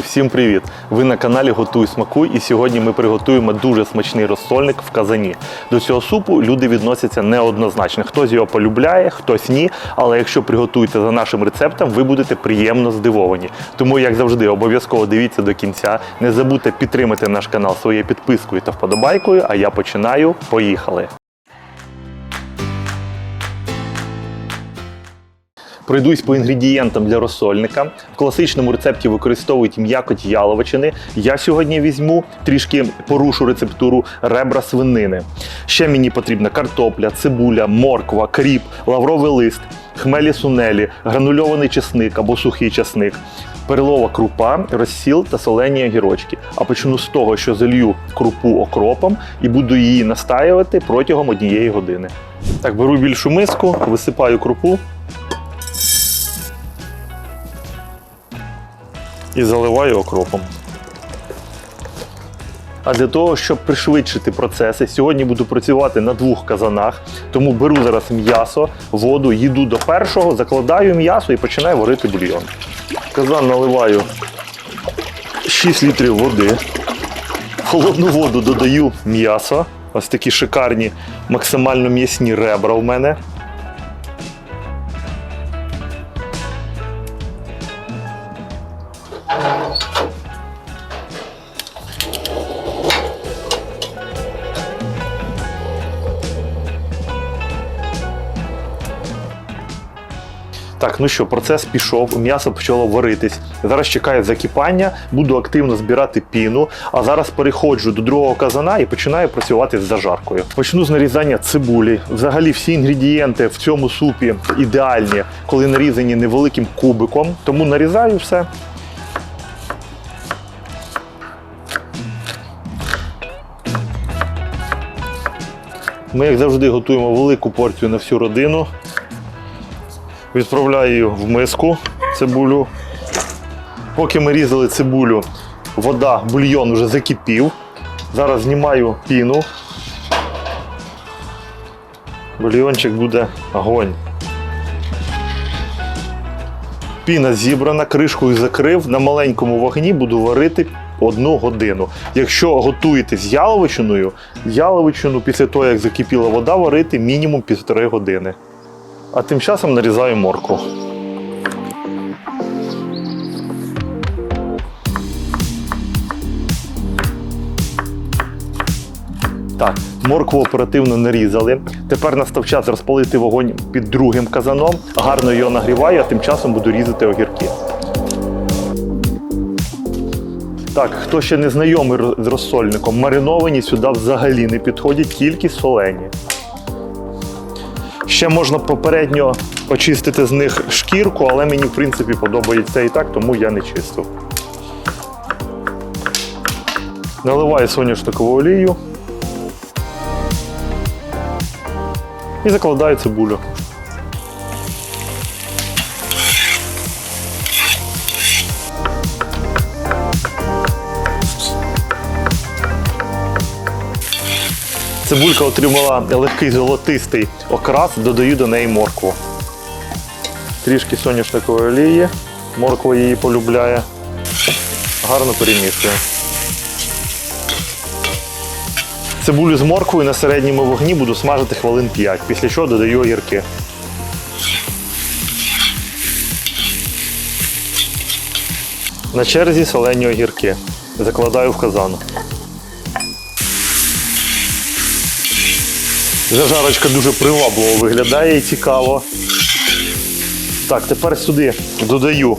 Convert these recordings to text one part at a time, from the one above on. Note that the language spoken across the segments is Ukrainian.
Друзі, всім привіт! Ви на каналі Готуй Смакуй, і сьогодні ми приготуємо дуже смачний розсольник в казані. До цього супу люди відносяться неоднозначно. Хтось його полюбляє, хтось ні. Але якщо приготуєте за нашим рецептом, ви будете приємно здивовані. Тому, як завжди, обов'язково дивіться до кінця. Не забудьте підтримати наш канал своєю підпискою та вподобайкою. А я починаю. Поїхали! Пройдусь по інгредієнтам для розсольника. В класичному рецепті використовують м'якоть яловичини. Я сьогодні візьму трішки порушу рецептуру ребра свинини. Ще мені потрібна картопля, цибуля, морква, кріп, лавровий лист, хмелі сунелі, гранульований чесник або сухий чесник. Перлова крупа, розсіл та солені огірочки. А почну з того, що залью крупу окропом і буду її настаювати протягом однієї години. Так, беру більшу миску, висипаю крупу. І заливаю окропом. А для того, щоб пришвидшити процеси, сьогодні буду працювати на двох казанах. Тому беру зараз м'ясо, воду, їду до першого, закладаю м'ясо і починаю варити бульйон. В казан наливаю 6 літрів води. В холодну воду додаю м'ясо. Ось такі шикарні, максимально м'ясні ребра у мене. Так, ну що, процес пішов, м'ясо почало варитись. Зараз чекаю закипання, буду активно збирати піну. А зараз переходжу до другого казана і починаю працювати з зажаркою. Почну з нарізання цибулі. Взагалі всі інгредієнти в цьому супі ідеальні, коли нарізані невеликим кубиком. Тому нарізаю все. Ми, як завжди, готуємо велику порцію на всю родину. Відправляю її в миску цибулю. Поки ми різали цибулю, вода, бульйон вже закипів. Зараз знімаю піну. Бульйончик буде огонь. Піна зібрана, кришкою закрив. На маленькому вогні буду варити одну годину. Якщо готуєте з яловичиною, яловичину після того, як закипіла вода, варити мінімум півтори години. А тим часом нарізаю моркву. Так, моркву оперативно нарізали. Тепер настав час розпалити вогонь під другим казаном. Гарно його нагріваю, а тим часом буду різати огірки. Так, хто ще не знайомий з розсольником, мариновані сюди взагалі не підходять, тільки солені. Ще можна попередньо очистити з них шкірку, але мені в принципі подобається і так, тому я не чистив. Наливаю соняшникову олію і закладаю цибулю. Цибулька отримала легкий золотистий окрас, додаю до неї моркву. Трішки соняшникової олії, морква її полюбляє. Гарно перемішую. Цибулю з морквою на середньому вогні буду смажити хвилин 5, після чого додаю огірки. На черзі солені огірки. Закладаю в казан. Зажарочка дуже привабливо виглядає і цікаво. Так, тепер сюди додаю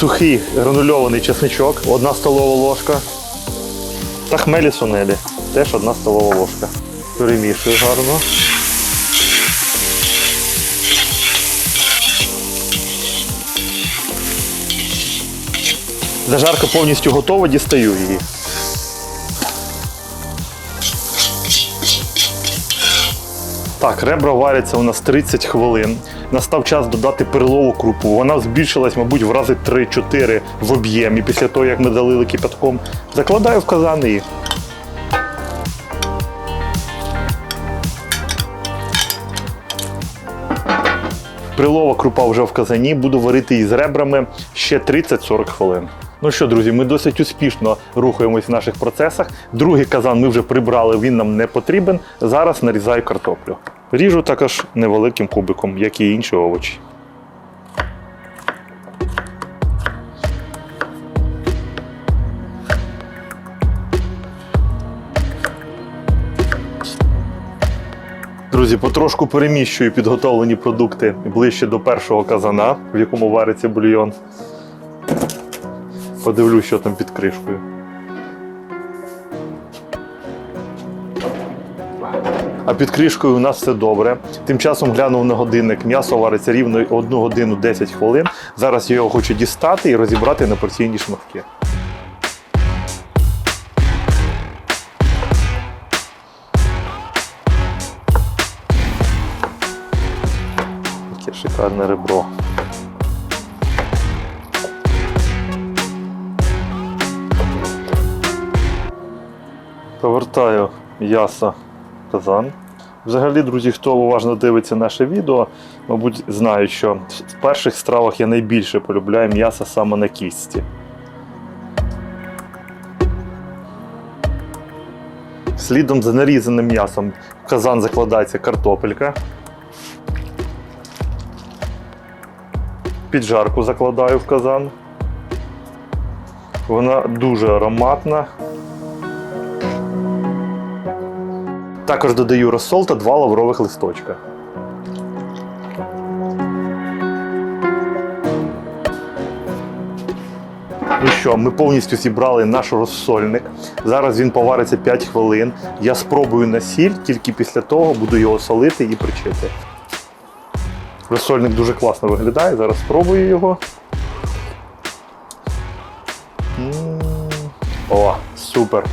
сухий гранульований чесничок, одна столова ложка. Та хмелі сунелі, теж одна столова ложка. Перемішую гарно. Зажарка повністю готова, дістаю її. Так, ребра варяться у нас 30 хвилин. Настав час додати перлову крупу. Вона збільшилась, мабуть, в рази 3-4 в об'ємі після того, як ми залили кипятком. Закладаю в казан Прилова крупа вже в казані, буду варити її з ребрами ще 30-40 хвилин. Ну що, друзі, ми досить успішно рухаємось в наших процесах. Другий казан ми вже прибрали, він нам не потрібен. Зараз нарізаю картоплю. Ріжу також невеликим кубиком, як і інші овочі. Друзі, потрошку переміщую підготовлені продукти ближче до першого казана, в якому вариться бульйон. Подивлюсь, що там під кришкою. А під кришкою у нас все добре. Тим часом глянув на годинник. М'ясо вариться рівно 1 годину 10 хвилин. Зараз я його хочу дістати і розібрати на порційні шматки. Шикарне ребро. Повертаю м'ясо казан. Взагалі, друзі, хто уважно дивиться наше відео, мабуть, знають, що в перших стравах я найбільше полюбляю м'ясо саме на кістці. Слідом за нарізаним м'ясом в казан закладається картопелька. Піджарку закладаю в казан. Вона дуже ароматна. Також додаю розсол та два лаврових листочка. Ну що, ми повністю зібрали наш розсольник. Зараз він повариться 5 хвилин. Я спробую на сіль, тільки після того буду його солити і причити. Розсольник дуже класно виглядає, зараз спробую його. О, супер.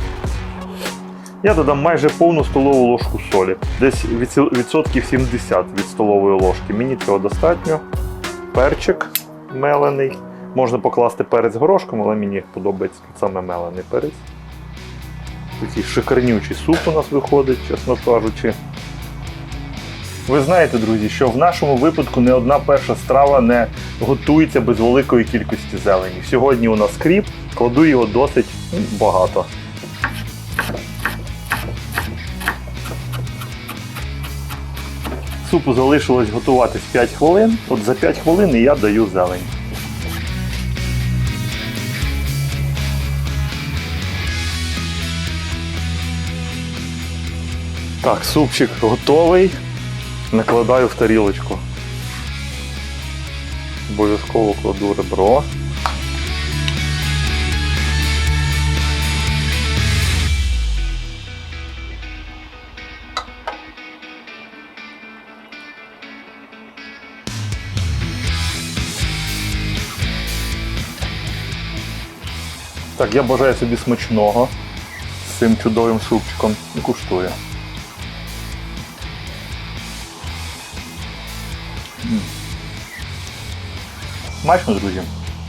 Я додам майже повну столову ложку солі, десь відсотків 70 від столової ложки. Мені цього достатньо. Перчик мелений. Можна покласти перець горошком, але мені подобається саме мелений перець. Такий шикарнючий суп у нас виходить, чесно кажучи. Ви знаєте, друзі, що в нашому випадку не одна перша страва не готується без великої кількості зелені. Сьогодні у нас кріп, кладу його досить багато. Супу залишилось готуватись 5 хвилин. От за 5 хвилин я даю зелень. Так, супчик готовий. Накладаю в тарілочку. Обов'язково кладу ребро. Так, я бажаю собі смачного з цим чудовим супчиком і куштую. Смачно, друзі.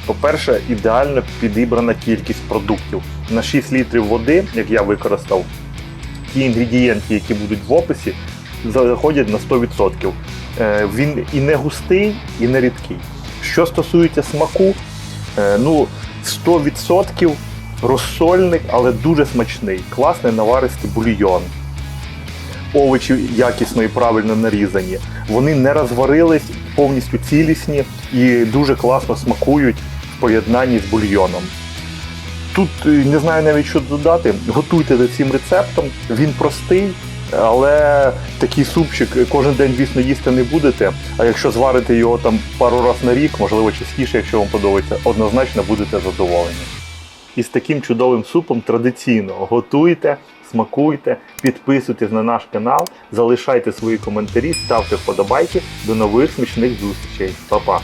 По-перше, ідеально підібрана кількість продуктів. На 6 літрів води, як я використав, ті інгредієнти, які будуть в описі, заходять на 100%. Е, Він і не густий, і не рідкий. Що стосується смаку, е, ну 100% розсольник, але дуже смачний. Класний наваристий бульйон. Овочі якісно і правильно нарізані. Вони не розварились, повністю цілісні і дуже класно смакують в поєднанні з бульйоном. Тут е, не знаю навіть що додати. Готуйте за цим рецептом. Він простий, але такий супчик кожен день, звісно, їсти не будете. А якщо зварите його там пару разів на рік, можливо, частіше, якщо вам подобається, однозначно будете задоволені. І з таким чудовим супом традиційно готуйте, смакуйте, підписуйтесь на наш канал, залишайте свої коментарі, ставте вподобайки. До нових смачних зустрічей. Па-па!